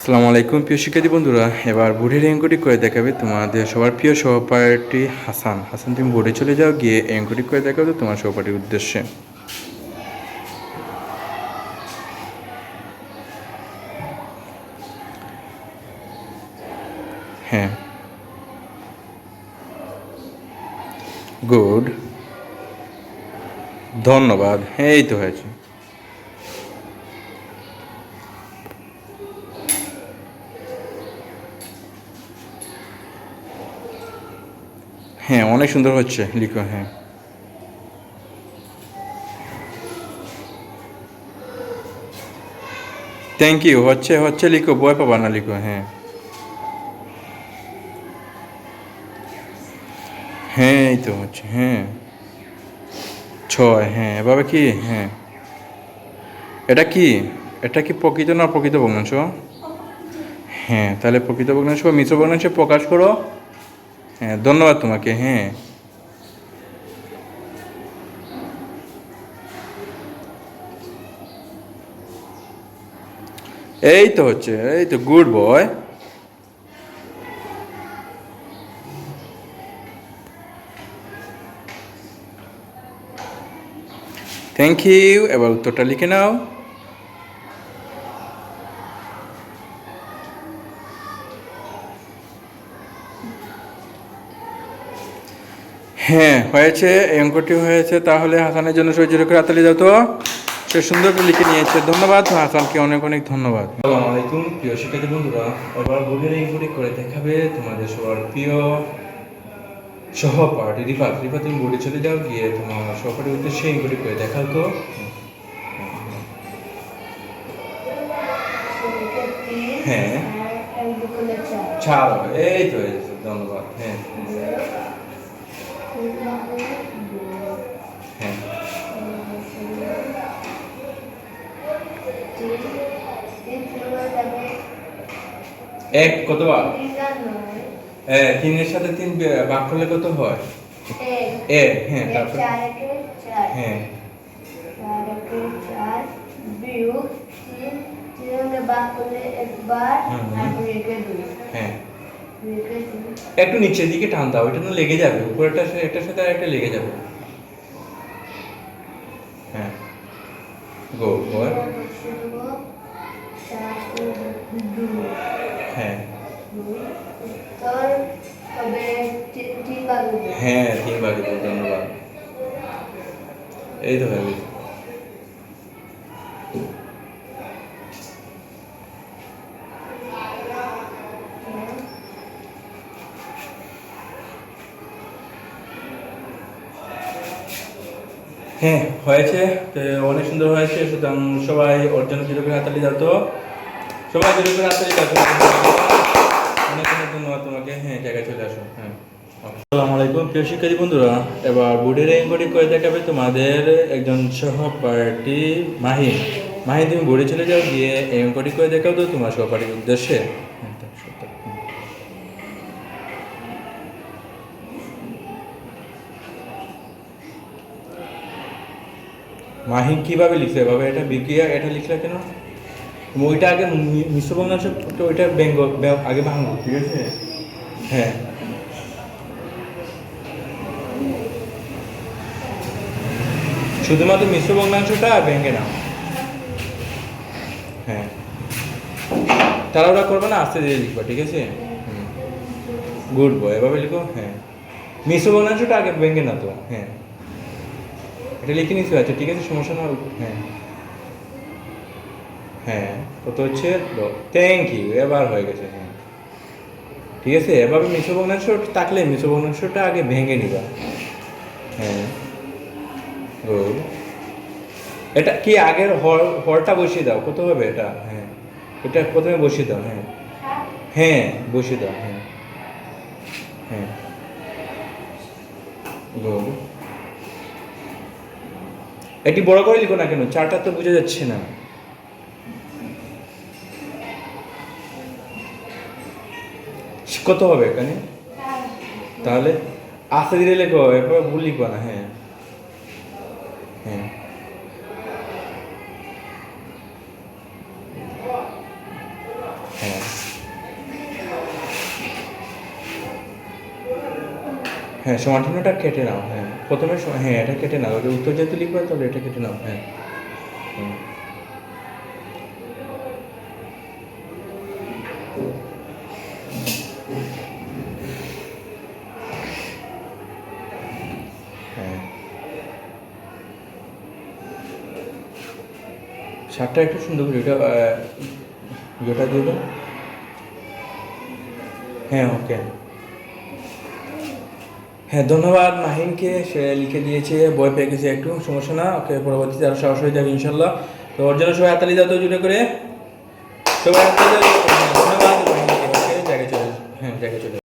আসসালামু আলাইকুম, প্রিয় শিক্ষার্থী বন্ধুরা। এবার বোর্ডের অঙ্কটি করে দেখাবে তোমাদের সবার প্রিয় সহপাঠী হাসান। হাসান, তুমি বোর্ডে চলে যাও, গিয়ে অঙ্কটি করে দেখাবে তোমার সহপাঠীর উদ্দেশ্যে। হ্যাঁ। গুড। ধন্যবাদ। হ্যাঁ এই তো হয়েছে। হ্যাঁ অনেক সুন্দর হচ্ছে লিখো হ্যাঁ। থ্যাংক ইউ হচ্ছে হচ্ছে লিখো বয় পাবা না লিখো হ্যাঁ। হ্যাঁ এই তো হচ্ছে হ্যাঁ। ছয় হ্যাঁ এভাবে কি হ্যাঁ। এটা কি এটা কি প্রকৃত না প্রকৃত ভগ্নাংশ? হ্যাঁ তাহলে প্রকৃত ভগ্নাংশ মিশ্র ভগ্নাংশ প্রকাশ করো। হ্যাঁ ধন্যবাদ তোমাকে হ্যাঁ। এই তো হচ্ছে, এই তো গুড বয়। থ্যাংক ইউ এবার উত্তরটা লিখে নাও। হ্যাঁ হয়েছে এই অঙ্কটি হয়েছে তাহলে হাসানের জন্য সহ্য করে হাতালি দাও তো। সে সুন্দর করে লিখে নিয়েছে। ধন্যবাদ হাসানকে অনেক অনেক ধন্যবাদ। আসসালামু আলাইকুম প্রিয় শিক্ষার্থী বন্ধুরা এবার এই অঙ্কটি করে দেখাবে তোমাদের সবার প্রিয় সহপাঠী রিফাত। রিফাত তুমি বোর্ডে চলে যাও গিয়ে তোমার সহপাঠীর উদ্দেশ্যে অঙ্কটি করে দেখাও তো। হ্যাঁ। ছাড় এই তো ধন্যবাদ। হ্যাঁ হ্যাঁ। এক কতবার? হ্যাঁ তিনের সাথে তিন ভাগ করলে কত হয়? এক হ্যাঁ তারপর? হ্যাঁ। হুম। হ্যাঁ। একটু নিচের দিকে টান দাও এটা না লেগে যাবে, উপরেরটা একটার সাথে আরেকটা লেগে যাবে। হ্যাঁ। গো বল হ্যাঁ। হ্যাঁ তিন ভাগে ধন্যবাদ। এই তো হয়ে হ্যাঁ হয়েছে। তো অনেক সুন্দর হয়েছে। সুতরাং সবাই ওর জন্য জিরো হাতালি দাও তো। সবাই জিরো করে হাতালি দাও অনেক অনেক ধন্যবাদ তোমাকে। হ্যাঁ জায়গায় চলে আসো। হ্যাঁ আসসালামু আলাইকুম, প্রিয় শিক্ষার্থী বন্ধুরা। এবার বোর্ডের এঙ্কটি করে দেখাবে তোমাদের একজন সহপাঠী মাহিন। মাহিন, তুমি বোর্ডে চলে যাও, গিয়ে এঙ্কটি করে দেখাও তো তোমার সহপাঠীর উদ্দেশ্যে। মাহিন কীভাবে লিখছে এভাবে এটা বিক্রিয়া, এটা লিখলে কেন? ওইটা আগে মিশ্র তো ওইটা ব্যঙ্গ আগে ভাঙো, ঠিক আছে? হ্যাঁ। শুধুমাত্র মিশ্র বঙ্গাংশটা ভেঙে নাও। হ্যাঁ। তাড়াহুড়া করবে না, আস্তে ধীরে লিখবা, ঠিক আছে? গুড বয়, এভাবে লিখো হ্যাঁ। মিশ্র বঙ্গাংশটা আগে ভেঙে না তো হ্যাঁ। এটা লিখে নিতে আচ্ছা ঠিক আছে, সমস্যা না হ্যাঁ। হ্যাঁ কত হচ্ছে থ্যাংক ইউ এবার হয়ে গেছে হ্যাঁ। ঠিক আছে, এভাবে মিশ্র ভগ্নাংশ থাকলে মিশ্র ভগ্নাংশটা আগে ভেঙে নিবা। হ্যাঁ গুড এটা কি আগের হর, হরটা বসিয়ে দাও, কত হবে এটা? হ্যাঁ এটা প্রথমে বসিয়ে দাও হ্যাঁ। হ্যাঁ বসিয়ে দাও হ্যাঁ। হ্যাঁ। গুড এটি বড় করে লিখো না কেন? চারটা তো বুঝা যাচ্ছে না। কত হবে এখানে? তাহলে আস্তে ধীরে লেখো, এরপর ভুল লিখবা না হ্যাঁ হ্যাঁ। হ্যাঁ। হ্যাঁ সমাধানটা কেটে নাও হ্যাঁ। প্রথমে হ্যাঁ এটা কেটে নাও। ওটা উত্তর যেহেতু লিখবে তাহলে এটা কেটে নাও হ্যাঁ। হুম। হ্যাঁ। শার্টটা একটু সুন্দর করে, এটা ইয়েটা দিয়ে হ্যাঁ ওকে। হ্যাঁ ধন্যবাদ মাহিনকে সে লিখে দিয়েছে, বই পেয়ে গেছে একটু, সমস্যা না। ওকে পরবর্তীতে আরও সাহস হয়ে যাবে, ইনশাল্লাহ। তো ওর জন্য সবাই হাতালি দাও জুড়ে করে। সবাই ধন্যবাদ ওকে, জায়গায় চলে হ্যাঁ জায়গায় চলে